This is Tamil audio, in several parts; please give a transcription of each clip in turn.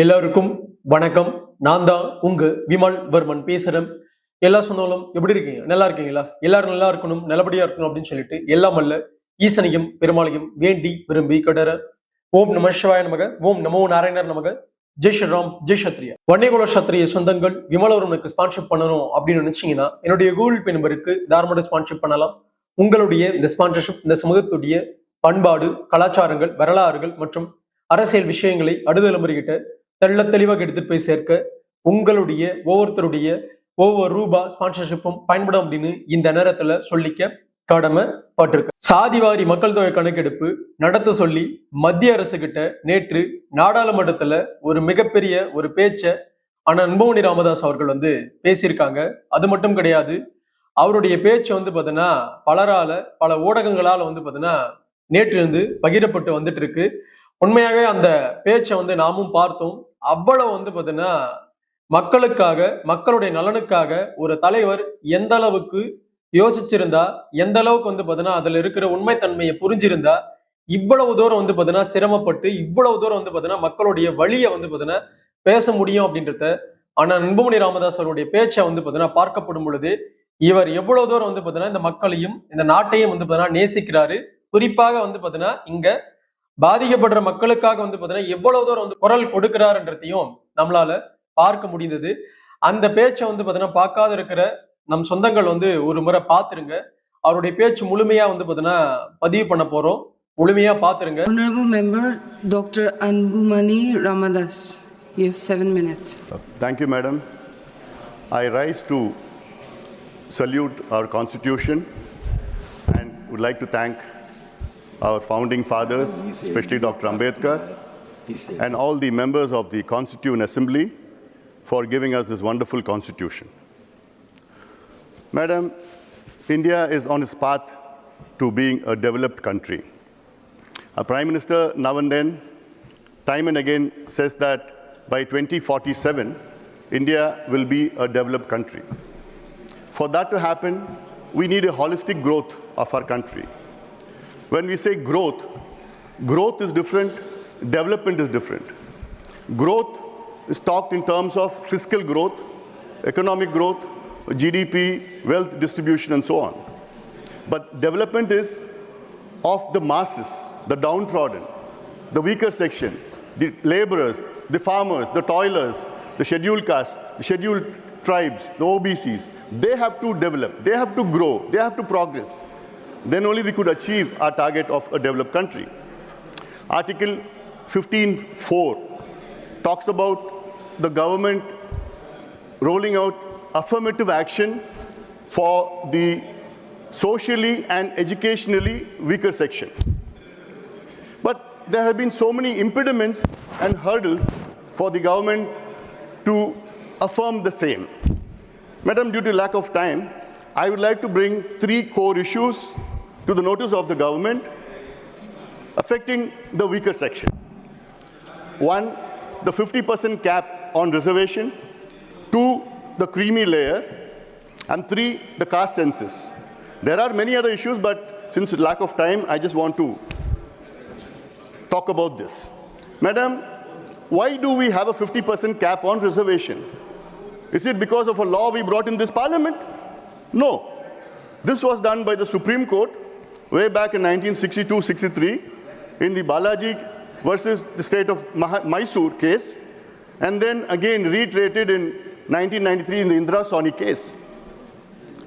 எல்லாருக்கும் வணக்கம். நான் தான் உங்க விமல் வர்மன் பேசுறேன். எல்லா சொன்னாலும் எப்படி இருக்கீங்க? நல்லா இருக்கீங்களா? எல்லாரும் நல்லா இருக்கணும் நல்லபடியா இருக்கணும் அப்படின்னு சொல்லிட்டு எல்லாம் அல்ல ஈசனையும் பெருமாளையும் வேண்டி விரும்பி கடற. ஓம் நம சிவாய நமக ஓம் நமோ நாராயணர் நமக. ஜெய் ஸ்ரீராம் ஜெய் சத்ரியா வன்னியகுல சத்திரிய சொந்தங்கள் விமலவரனுக்கு ஸ்பான்ஷிப் பண்ணணும் அப்படின்னு நினைச்சீங்கன்னா என்னுடைய கூகுள் பே நம்பருக்கு தாராளமாக ஸ்பான்ஷிப் பண்ணலாம். உங்களுடைய இந்த ஸ்பான்சர்ஷிப் இந்த சமூகத்துடைய பண்பாடு கலாச்சாரங்கள் வரலாறுகள் மற்றும் அரசியல் விஷயங்களை அடுதலைமுறைகிட்ட தெள்ள தெளிவாக எடுத்துட்டு போய் சேர்க்க உங்களுடைய ஒவ்வொருத்தருடைய ஒவ்வொரு ரூபா ஸ்பான்சர்ஷிப்பும் பயன்படும் அப்படின்னு இந்த நேரத்துல சொல்லிக்க கடமைப்பட்டிருக்கு சாதிவாரி மக்கள் தொகை கணக்கெடுப்பு நடத்த சொல்லி மத்திய அரசு கிட்ட நேற்று நாடாளுமன்றத்துல ஒரு மிகப்பெரிய ஒரு பேச்ச ஆனா அன்பமணி ராமதாஸ் அவர்கள் வந்து பேசியிருக்காங்க. அது மட்டும் கிடையாது அவருடைய பேச்சு வந்து பார்த்தீங்கன்னா பலரால பல ஊடகங்களால வந்து பார்த்தீங்கன்னா நேற்றிருந்து பகிரப்பட்டு வந்துட்டு இருக்கு. உண்மையாகவே அந்த பேச்சை வந்து நாமும் பார்த்தோம். அவ்வளவு வந்து பார்த்தீங்கன்னா மக்களுக்காக மக்களுடைய நலனுக்காக ஒரு தலைவர் எந்த அளவுக்கு யோசிச்சிருந்தா எந்த அளவுக்கு வந்து பார்த்தீங்கன்னா அதுல இருக்கிற உண்மைத்தன்மையை புரிஞ்சிருந்தா இவ்வளவு தூரம் வந்து பார்த்தீங்கன்னா சிரமப்பட்டு இவ்வளவு தூரம் வந்து பார்த்தீங்கன்னா மக்களுடைய வழியை வந்து பார்த்தீங்கன்னா பேச முடியும் அப்படின்றத ஆனா அன்புமணி ராமதாஸ் அவருடைய பேச்சை வந்து பார்த்தீங்கன்னா பார்க்கப்படும் பொழுது இவர் எவ்வளவு தூரம் வந்து பார்த்தீங்கன்னா இந்த மக்களையும் இந்த நாட்டையும் வந்து பார்த்தீங்கன்னா நேசிக்கிறாரு. குறிப்பாக வந்து பார்த்தீங்கன்னா இங்க பாதிக்கப்படுற மக்களுக்காக வந்து பாத்தீங்கன்னா எவ்வளவு தூரம் வந்து குரல் கொடுக்கிறாருன்றதையும் நம்மளால பார்க்க முடிந்தது அந்த பேச்சை வந்து பாத்தீங்கன்னா பார்க்காத இருக்கிற நம் சொந்தங்கள் வந்து ஒரு முறை பார்த்துருங்க அவருடைய பேச்சு முழுமையா வந்து பாத்தீங்கன்னா பதிவு பண்ண போறோம் முழுமையா பார்த்துருங்க Honorable Member Dr. Anbumani Ramadas, you have seven minutes. Thank you, Madam. I rise to salute our Constitution and would like to thank our founding fathers, especially Dr. Ambedkar, and all the members of the Constituent Assembly for giving us this wonderful Constitution. Madam, India is on its path to being a developed country. Our Prime Minister now and then, time and again, says that by 2047, India will be a developed country. For that to happen, we need a holistic growth of our country. When we say growth, growth is different, development is different. Growth is talked in terms of fiscal growth, economic growth, GDP, wealth distribution, and so on. But development is of the masses, the downtrodden, the weaker section, the laborers, the farmers, the toilers, the scheduled castes, the scheduled tribes, the OBCs. They have to develop, they have to grow, they have to progress. Then only we could achieve our target of a developed country. Article 15.4 talks about the government rolling out affirmative action for the socially and educationally weaker section. But there have been so many impediments and hurdles for the government to affirm the same. Madam, due to lack of time, I would like to bring three core issues to the notice of the government affecting the weaker section. One, the 50% cap on reservation. Two, the creamy layer. And three, the caste census. There are many other issues, but since lack of time, I just want to talk about this. Madam, why do we have a 50% cap on reservation? Is it because of a law we brought in this parliament? No. This was done by the Supreme Court way back in 1962-63 in the Balaji versus the state of Mysore case, and then again reiterated in 1993 in the Indira Sawhney case.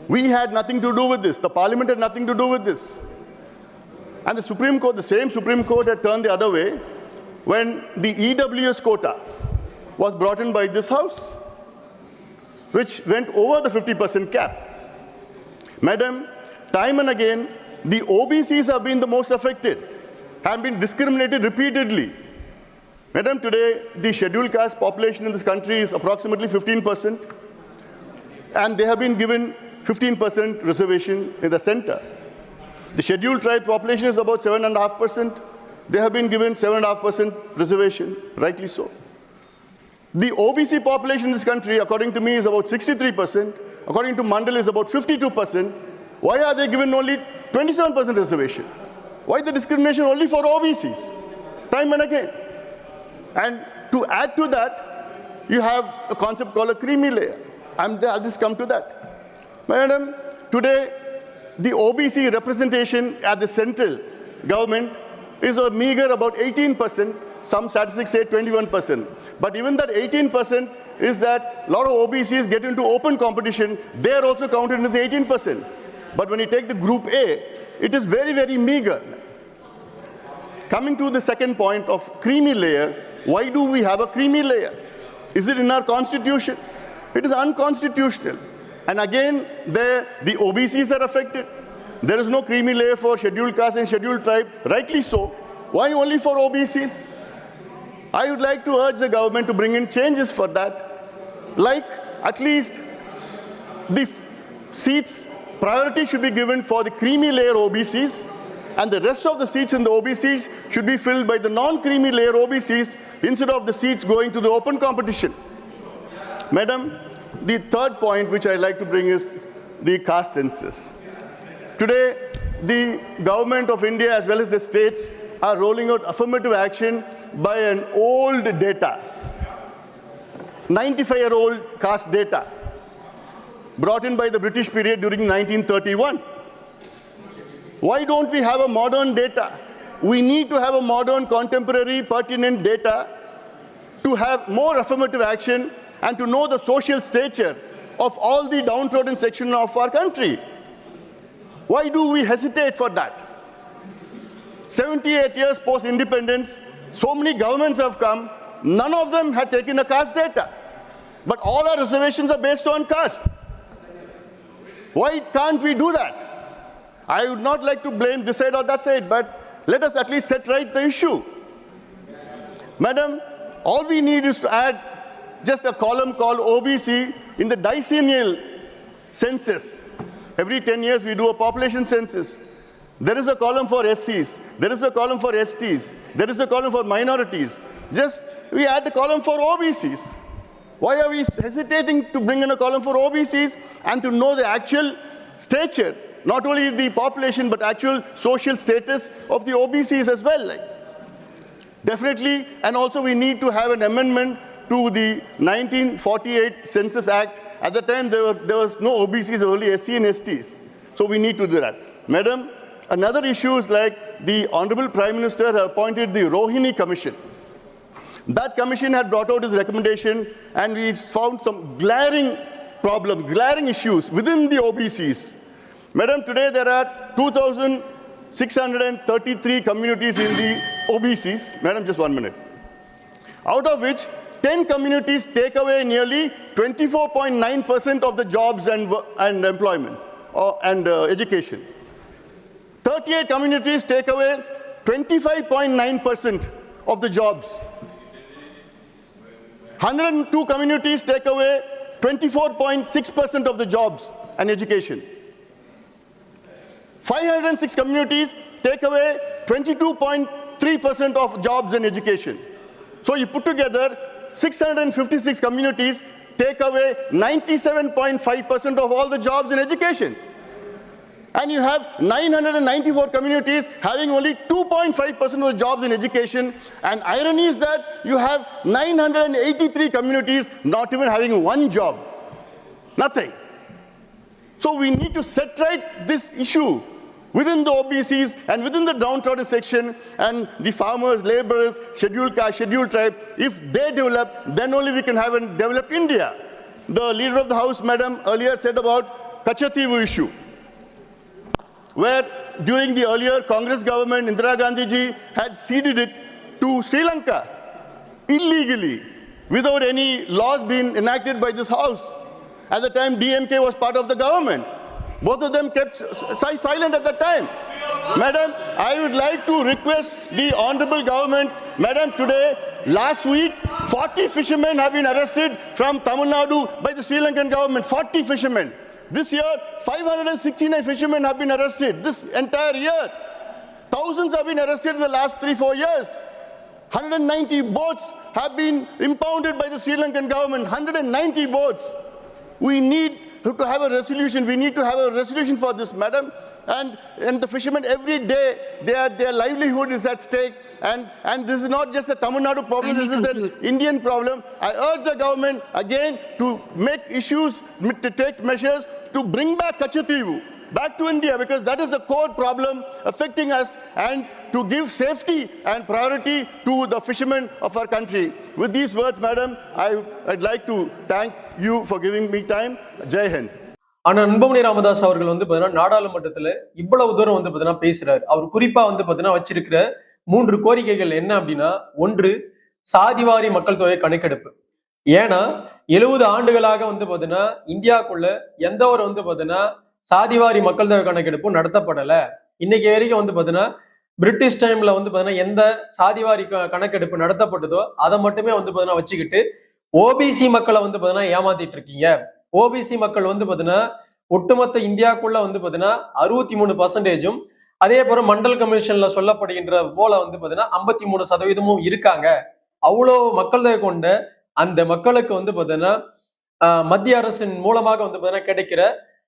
We had nothing to do with this. The parliament had nothing to do with this. And the Supreme Court, the same Supreme Court had turned the other way when the EWS quota was brought in by this House, which went over the 50% cap. Madam, time and again, the OBCs have been the most affected, have been discriminated repeatedly. Madam, today the scheduled caste population in this country is approximately 15%, and they have been given 15% reservation in the center. The scheduled tribe population is about 7.5%. They have been given 7.5% reservation, rightly so. The OBC population in this country, according to me, is about 63%. According to Mandal, is about 52%. Why are they given only 27% reservation? Why the discrimination only for OBCs? Time and again. And to add to that, you have a concept called a creamy layer. I'm, I'll just come to that. Madam, today, the OBC representation at the central government is a meager about 18%. Some statistics say 21%. But even that 18% is that a lot of OBCs get into open competition. They are also counted into the 18%. But when you take the group A, it is very, very meager. Coming to the second point of creamy layer, why do we have a creamy layer? Is it in our constitution? It is unconstitutional. And again, there the OBCs are affected. There is no creamy layer for scheduled caste and scheduled tribe, rightly so. Why only for OBCs? I would like to urge the government to bring in changes for that, like at least the seats priority should be given for the creamy layer OBCs, and the rest of the seats in the OBCs should be filled by the non-creamy layer OBCs instead of the seats going to the open competition. Madam, the third point which I'd like to bring is the caste census. Today, the government of India as well as the states are rolling out affirmative action by an old data, 95 year old caste data brought in by the British period during 1931. Why don't we have a modern data? We need to have a modern, contemporary, pertinent data to have more affirmative action and to know the social stature of all the downtrodden section of our country. Why do we hesitate for that? 78 years post independence, so many governments have come, none of them had taken a caste data. But all our reservations are based on caste. Why can't we do that? I would not like to blame this side or that side, but let us at least set right the issue. Madam, all we need is to add just a column called OBC in the decennial census. Every 10 years we do a population census. There is a column for SCs, there is a column for STs, there is a column for minorities. Just we add a column for OBCs. Why are we hesitating to bring in a column for OBCs and to know the actual stature, not only the population but actual social status of the OBCs as well? Like, definitely, and also we need to have an amendment to the 1948 Census Act. At the time, there, were, there was no OBCs, only SC and STs. So we need to do that. Madam, another issue is like the Honorable Prime Minister appointed the Rohini Commission. That commission had brought out its recommendation, and we found some glaring problems, glaring issues within the OBCs. Madam, today there are 2,633 communities in the OBCs. Madam, just one minute. Out of which 10 communities take away nearly 24.9% of the jobs and, and employment or, and uh, education. 38 communities take away 25.9% of the jobs. 102 communities take away 24.6% of the jobs and education. 506 communities take away 22.3% of jobs and education. So you put together 656 communities take away 97.5% of all the jobs in education. And you have 994 communities having only 2.5% of the jobs in education. And irony is that you have 983 communities not even having one job. Nothing. So we need to set right this issue within the OBCs and within the downtrodden section and the farmers, laborers, scheduled caste, scheduled tribe. If they develop, then only we can have a developed India. The leader of the house, madam, earlier said about Kachativu issue where during the earlier Congress government, Indira Gandhi ji had ceded it to Sri Lanka illegally without any laws being enacted by this house. At the time, DMK was part of the government. Both of them kept silent at that time. Madam, I would like to request the honorable government, Madam, today, last week, 40 fishermen have been arrested from Tamil Nadu by the Sri Lankan government. 40 fishermen. This year, 569 fishermen have been arrested this entire year. Thousands have been arrested in the last three, four years. 190 boats have been impounded by the Sri Lankan government. 190 boats. We need to have a resolution. We need to have a resolution for this, madam. And, and the fishermen, every day, their, their livelihood is at stake. And, and this is not just a Tamil Nadu problem, this is an Indian problem. I urge the government again to make issues, to take measures to bring back Kachativu back to India because that is the core problem affecting us and to give safety and priority to the fishermen of our country. With these words, madam, I, I'd like to thank you for giving me time. Jai Hind. ஆனா அன்பமணி ராமதாஸ் அவர்கள் வந்து பாத்தீங்கன்னா நாடாளுமன்றத்துல இவ்வளவு தூரம் வந்து பாத்தீங்கன்னா பேசுறாரு அவர் குறிப்பா வந்து பாத்தீங்கன்னா வச்சிருக்கிற மூன்று கோரிக்கைகள் என்ன அப்படின்னா ஒன்று சாதிவாரி மக்கள் தொகை கணக்கெடுப்பு ஏன்னா எழுபது ஆண்டுகளாக வந்து பார்த்தீங்கன்னா இந்தியாவுக்குள்ள எந்த ஒரு வந்து பார்த்தீங்கன்னா சாதிவாரி மக்கள் தொகை கணக்கெடுப்பும் நடத்தப்படலை. இன்னைக்கு வரைக்கும் வந்து பார்த்தீங்கன்னா பிரிட்டிஷ் டைம்ல வந்து பார்த்தீங்கன்னா எந்த சாதிவாரி க- கணக்கெடுப்பு நடத்தப்பட்டதோ அதை மட்டுமே வந்து பார்த்தீங்கன்னா வச்சுக்கிட்டு ஓபிசி மக்களை வந்து பார்த்தீங்கன்னா ஏமாத்திட்டு இருக்கீங்க. ஓபிசி மக்கள் வந்து பார்த்தீங்கன்னா ஒட்டுமொத்த இந்தியாவுக்குள்ள வந்து பார்த்தீங்கன்னா அறுபத்தி மூணு பர்சன்டேஜும் அதே போல மண்டல் கமிஷன்ல சொல்லப்படுகின்ற போல வந்து பார்த்தீங்கன்னா ஐம்பத்தி மூணு சதவீதமும் இருக்காங்க. அவ்வளோ மக்கள் தொகை கொண்ட அந்த மக்களுக்கு வந்து பார்த்தீங்கன்னா மத்திய அரசின் மூலமாக வந்து பார்த்தீங்கன்னா கிடைக்கிற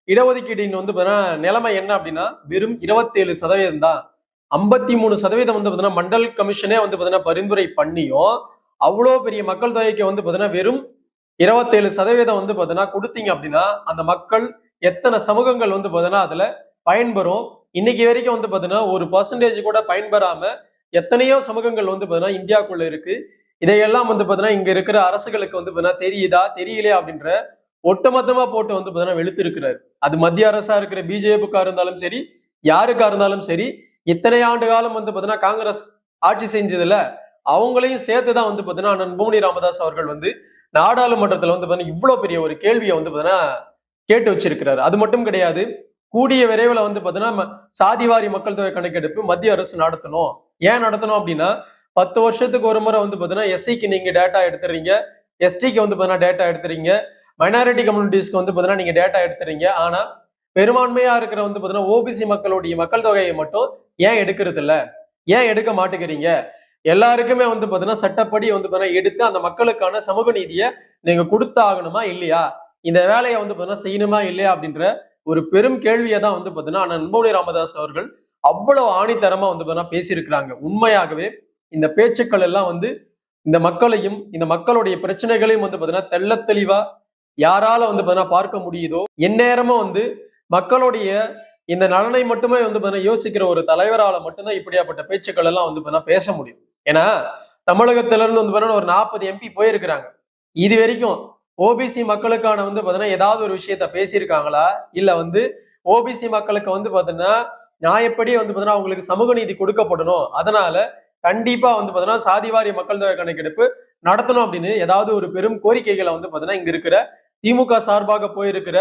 இடஒதுக்கீடின் வந்து பார்த்தீங்கன்னா நிலைமை என்ன அப்படின்னா வெறும் இருபத்தேழு சதவீதம் தான். ஐம்பத்தி மூணு சதவீதம் வந்து பார்த்தீங்கன்னா மண்டல் கமிஷனே வந்து பார்த்தீங்கன்னா பரிந்துரை பண்ணியும் அவ்வளோ பெரிய மக்கள் தொகைக்கு வந்து பார்த்தீங்கன்னா வெறும் இருபத்தேழு சதவீதம் வந்து பார்த்தீங்கன்னா கொடுத்தீங்க அப்படின்னா அந்த மக்கள் எத்தனை சமூகங்கள் வந்து பார்த்தீங்கன்னா அதில் பயன்பெறும். இன்னைக்கு வரைக்கும் வந்து பார்த்தீங்கன்னா ஒரு பர்சன்டேஜ் கூட பயன்பெறாம எத்தனையோ சமூகங்கள் வந்து பார்த்தீங்கன்னா இந்தியாவுக்குள்ள இருக்கு. இதையெல்லாம் வந்து பாத்தீங்கன்னா இங்க இருக்கிற அரசுகளுக்கு வந்து பாத்தீங்கன்னா தெரியுதா? தெரியலையா அப்படின்ற ஒட்டுமொத்தமா போட்டு வந்து பாத்தீங்கன்னா வெளுத்துருக்கிறாரு. அது மத்திய அரசா இருக்கிற பிஜேபிக்கா இருந்தாலும் சரி யாருக்கா இருந்தாலும் சரி இத்தனை ஆண்டு காலம் வந்து பாத்தீங்கன்னா காங்கிரஸ் ஆட்சி செஞ்சதுல அவங்களையும் சேர்த்து தான் வந்து பாத்தீங்கன்னா அண்ணன் பூமணி ராமதாஸ் அவர்கள் வந்து நாடாளுமன்றத்துல வந்து பாத்தீங்கன்னா இவ்வளவு பெரிய ஒரு கேள்வியை வந்து பாத்தீங்கன்னா கேட்டு வச்சிருக்கிறாரு. அது மட்டும் கிடையாது கூடிய விரைவில் வந்து பாத்தீங்கன்னா ம- சாதிவாரி மக்கள் தொகை கணக்கெடுப்பு மத்திய அரசு நடத்தணும். ஏன் நடத்தணும் அப்படின்னா பத்து வருஷத்துக்கு ஒரு முறை வந்து பார்த்தீங்கன்னா எஸ்சிக்கு நீங்கள் டேட்டா எடுத்துறீங்க. எஸ்டிக்கு வந்து பார்த்தீங்கன்னா டேட்டா எடுத்துறீங்க. மைனாரிட்டி கம்யூனிட்டிஸ்க்கு வந்து பார்த்தீங்கன்னா நீங்கள் டேட்டா எடுத்துறீங்க. ஆனால் பெரும்பான்மையாக இருக்கிற வந்து பார்த்தீங்கன்னா ஓபிசி மக்களுடைய மக்கள் தொகையை மட்டும் ஏன் எடுக்கிறது இல்லை ஏன் எடுக்க மாட்டேங்கிறீங்க? எல்லாருக்குமே வந்து பார்த்தீங்கன்னா சட்டப்படி வந்து பார்த்தீங்கன்னா எடுத்து அந்த மக்களுக்கான சமூக நீதியை நீங்கள் கொடுத்தாகணுமா இல்லையா? இந்த வேலையை வந்து பார்த்தீங்கன்னா செய்யணுமா இல்லையா அப்படின்ற ஒரு பெரும் கேள்வியை தான் வந்து பார்த்தீங்கன்னா அண்ணன் அன்புமணி ராமதாஸ் அவர்கள் அவ்வளவு ஆணித்தரமா வந்து பார்த்தீங்கன்னா பேசியிருக்கிறாங்க. உண்மையாகவே இந்த பேச்சுக்கள் எல்லாம் வந்து இந்த மக்களையும் இந்த மக்களுடைய பிரச்சனைகளையும் வந்து பார்த்தீங்கன்னா தெள்ளத் தெளிவா யாரால வந்து பார்த்தீங்கன்னா பார்க்க முடியுதோ எந்நேரமும் வந்து மக்களுடைய இந்த நலனை மட்டுமே வந்து பார்த்தீங்கன்னா யோசிக்கிற ஒரு தலைவரால மட்டும்தான் இப்படியாப்பட்ட பேச்சுக்கள் எல்லாம் வந்து பார்த்தீங்கன்னா பேச முடியும். ஏன்னா தமிழகத்துல இருந்து வந்து பார்த்தீங்கன்னா ஒரு நாற்பது எம்பி போயிருக்கிறாங்க. இது வரைக்கும் ஓபிசி மக்களுக்கான வந்து பார்த்தீங்கன்னா ஏதாவது ஒரு விஷயத்த பேசியிருக்காங்களா? இல்ல வந்து ஓபிசி மக்களுக்கு வந்து பார்த்தீங்கன்னா நியாயப்படி வந்து பார்த்தீங்கன்னா அவங்களுக்கு சமூக நீதி கொடுக்கப்படணும். அதனால கண்டிப்பா வந்து பாத்தீங்கன்னா சாதிவாரி மக்கள் தொகை கணக்கெடுப்பு நடத்தணும் அப்படின்னு ஏதாவது ஒரு பெரும் கோரிக்கைகளை வந்து பாத்தீங்கன்னா இங்க இருக்கிற திமுக சார்பாக போயிருக்கிற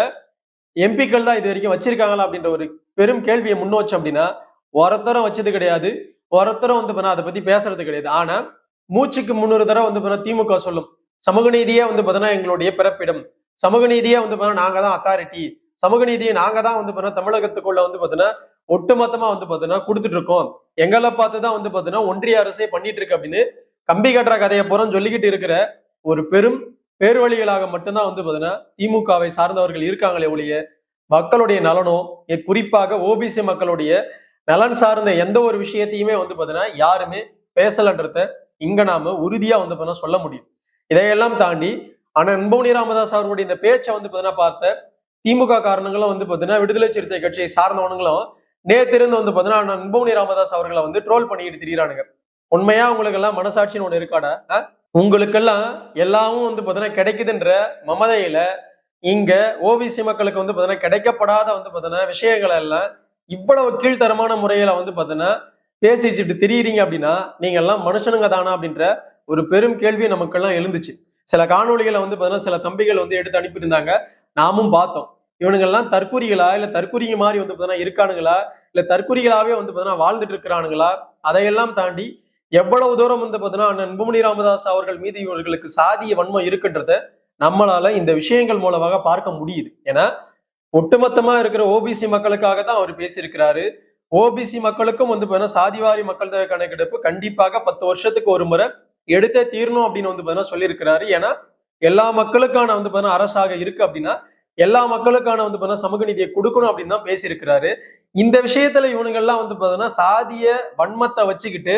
எம்பிக்கள் தான் இது வரைக்கும் வச்சிருக்காங்களா அப்படின்ற ஒரு பெரும் கேள்வியை முன்னோச்சு அப்படின்னா ஒருத்தரம் வச்சது கிடையாது. ஒருத்தரம் வந்து பாத்தீங்கன்னா அதை பத்தி பேசுறது கிடையாது. ஆனா மூச்சுக்கு முன்னூறு தடவை வந்து பாத்தீங்கன்னா திமுக சொல்லும். சமூக நீதியே வந்து பாத்தீங்கன்னா எங்களுடைய பிறப்பிடம். சமூக நீதியே வந்து பாத்தீங்கன்னா நாங்க தான் அத்தாரிட்டி சமூக நீதியை நாங்க தான் வந்து பாத்தீங்கன்னா தமிழகத்துக்குள்ள வந்து பாத்தீங்கன்னா ஒட்டுமொத்தமா வந்து பாத்தீங்கன்னா கொடுத்துட்டு இருக்கோம். எங்களை பார்த்து தான் வந்து பாத்தீங்கன்னா ஒன்றிய அரசே பண்ணிட்டு இருக்கு அப்படின்னு கம்பி கட்டுற கதையை புறம் சொல்லிக்கிட்டு இருக்கிற ஒரு பெரும் பேர்வழிகளாக மட்டும்தான் வந்து பாத்தீங்கன்னா திமுகவை சார்ந்தவர்கள் இருக்காங்களே ஒழிய மக்களுடைய நலனோ குறிப்பாக ஓபிசி மக்களுடைய நலன் சார்ந்த எந்த ஒரு விஷயத்தையுமே வந்து பாத்தீங்கன்னா யாருமே பேசலன்றத இங்க நாம உறுதியா வந்து பாத்தீங்கன்னா சொல்ல முடியும். இதையெல்லாம் தாண்டி ஆனா அன்புமணி ராமதாஸ் அவர்களுடைய இந்த பேச்சை வந்து பாத்தீங்கன்னா பார்த்த திமுக காரணங்களும் வந்து பாத்தீங்கன்னா விடுதலை சிறுத்தை கட்சியை சார்ந்தவனுங்களும் நேத்திருந்து வந்து பாத்தீங்கன்னா அண்ணன் ராமதாஸ் அவர்களை வந்து ட்ரோல் பண்ணிக்கிட்டு திரியிறானுங்க. உண்மையா உங்களுக்கு எல்லாம் மனசாட்சின்னு ஒண்ணு இருக்காடா? உங்களுக்கெல்லாம் எல்லாமும் வந்து பாத்தீங்கன்னா கிடைக்குதுன்ற மமதையில இங்க ஓபிசி மக்களுக்கு வந்து பாத்தீங்கன்னா கிடைக்கப்படாத வந்து பாத்தீங்கன்னா விஷயங்கள் எல்லாம் இவ்வளவு கீழ்த்தரமான முறையில வந்து பாத்தீங்கன்னா பேசிச்சுட்டு திரியிறீங்க அப்படின்னா நீங்க எல்லாம் மனுஷனுங்க தானா அப்படின்ற ஒரு பெரும் கேள்வி நமக்கெல்லாம் எழுந்துச்சு. சில காணொளிகளை வந்து பாத்தீங்கன்னா சில தம்பிகள் வந்து எடுத்து அனுப்பியிருந்தாங்க நாமும் பார்த்தோம். இவனுங்கெல்லாம் தற்குறிகளா? இல்ல தற்குறிங்க மாதிரி வந்து பார்த்தீங்கன்னா இருக்கானுங்களா? இல்ல தற்குறிகளாவே வந்து பார்த்தீங்கன்னா வாழ்ந்துட்டு இருக்கிறானுங்களா? அதையெல்லாம் தாண்டி எவ்வளவு தூரம் வந்து பார்த்தீங்கன்னா அண்ணன் அன்புமணி ராமதாஸ் அவர்கள் மீது இவர்களுக்கு சாதிய வன்மம் இருக்குன்றத நம்மளால இந்த விஷயங்கள் மூலமாக பார்க்க முடியுது. ஏன்னா ஒட்டுமொத்தமா இருக்கிற ஓபிசி மக்களுக்காக தான் அவர் பேசியிருக்கிறாரு. ஓபிசி மக்களுக்கும் வந்து பார்த்தீங்கன்னா சாதிவாரி மக்கள் தொகை கணக்கெடுப்பு கண்டிப்பாக பத்து வருஷத்துக்கு ஒரு முறை எடுத்தே தீரணும் அப்படின்னு வந்து பார்த்தீங்கன்னா சொல்லியிருக்கிறாரு. ஏன்னா எல்லா மக்களுக்கான வந்து பார்த்தீங்கன்னா அரசாக இருக்கு அப்படின்னா எல்லா மக்களுக்கான வந்து பார்த்தீங்கன்னா சமூக நீதியை கொடுக்கணும் அப்படின்னு தான் பேசியிருக்கிறாரு. இந்த விஷயத்துல இவனுங்கெல்லாம் வந்து பார்த்தீங்கன்னா சாதிய வன்மத்தை வச்சுக்கிட்டு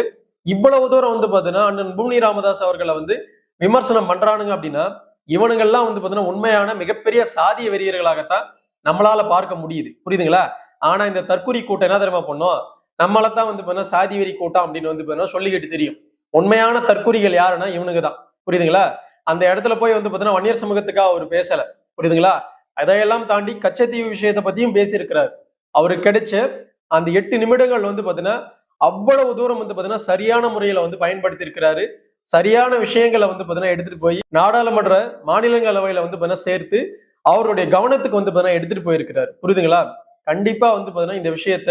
இவ்வளவு தூரம் வந்து பார்த்தீங்கன்னா அண்ணன் பூமி ராமதாஸ் அவர்களை வந்து விமர்சனம் பண்றானுங்க அப்படின்னா இவனுங்கெல்லாம் வந்து பார்த்தீங்கன்னா உண்மையான மிகப்பெரிய சாதிய வெறியர்களாகத்தான் நம்மளால பார்க்க முடியுது. புரியுதுங்களா? ஆனா இந்த தற்குறி கூட்டம் என்ன தெரியுமா பண்ணோம்? நம்மளைத்தான் வந்து பார்த்தீங்கன்னா சாதி வெறி கூட்டம் அப்படின்னு வந்து பார்த்தீங்கன்னா சொல்லிக்கிட்டு தெரியும். உண்மையான தற்குறிகள் யாருன்னா இவனுங்க தான் புரியுதுங்களா? அந்த இடத்துல போய் வந்து பார்த்தீங்கன்னா வன்னியர் சமூகத்துக்காக அவர் பேசல. புரியுதுங்களா? அதையெல்லாம் தாண்டி கச்சத்தீவு விஷயத்தை பத்தியும் பேசியிருக்கிறார். அவருக்கு கிடைச்ச அந்த எட்டு நிமிடங்கள் வந்து பாத்தீங்கன்னா அவ்வளவு தூரம் வந்து பாத்தீங்கன்னா சரியான முறையில வந்து பயன்படுத்தி இருக்கிறாரு சரியான விஷயங்களை வந்து பாத்தீங்கன்னா எடுத்துட்டு போய் நாடாளுமன்ற மாநிலங்களவையில வந்து பார்த்தீங்கன்னா சேர்த்து அவருடைய கவனத்துக்கு வந்து பாத்தீங்கன்னா எடுத்துட்டு போயிருக்கிறாரு. புரியுதுங்களா? கண்டிப்பா வந்து பாத்தீங்கன்னா இந்த விஷயத்த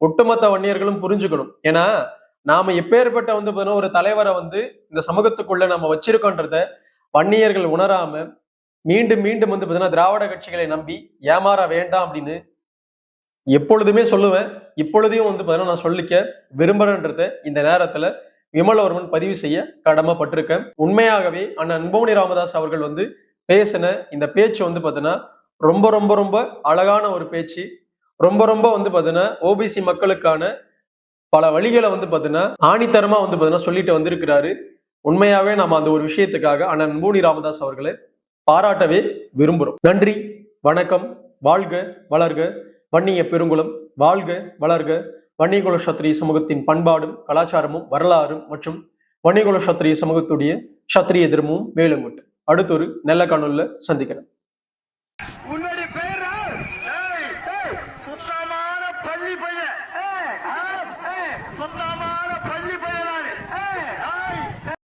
ஒட்டுமொத்த வன்னியர்களும் புரிஞ்சுக்கணும். ஏன்னா நாம எப்பேற்பட்ட வந்து பாத்தீங்கன்னா ஒரு தலைவரை வந்து இந்த சமூகத்துக்குள்ள நம்ம வச்சிருக்கோன்றத வன்னியர்கள் உணராம மீண்டும் மீண்டும் வந்து பார்த்தீங்கன்னா திராவிட கட்சிகளை நம்பி ஏமாற வேண்டாம் அப்படின்னு எப்பொழுதுமே சொல்லுவேன். இப்பொழுதையும் வந்து பார்த்தீங்கன்னா நான் சொல்லிக்க விரும்புறேன்றத இந்த நேரத்துல விமலவர்மன் பதிவு செய்ய கடமைப்பட்டிருக்கேன். உண்மையாகவே அண்ணன் அன்போனி ராமதாஸ் அவர்கள் வந்து பேசின இந்த பேச்சு வந்து பார்த்தீங்கன்னா ரொம்ப ரொம்ப ரொம்ப அழகான ஒரு பேச்சு. ரொம்ப ரொம்ப வந்து பார்த்தீங்கன்னா ஓபிசி மக்களுக்கான பல வழிகளை வந்து பார்த்தீங்கன்னா ஆணித்தரமா வந்து பார்த்தீங்கன்னா சொல்லிட்டு வந்திருக்கிறாரு. உண்மையாவே நம்ம அந்த ஒரு விஷயத்துக்காக அண்ணன் அன்போனி ராமதாஸ் அவர்களை பாராட்டவே விரும்புகிறோம் நன்றி வணக்கம் வாழ்க வளர்க. வன்னிய பெருங்குளம் வாழ்க வளர்க. வன்னியகுல சத்திரிய சமூகத்தின் பண்பாடும் கலாச்சாரமும் வரலாறும் மற்றும் வன்னியகுல சத்திரிய சமூகத்துடைய சத்திரிய தர்மமும் மேலும் அடுத்த ஒரு நல்ல காணொலியில் சந்திக்கிறேன்.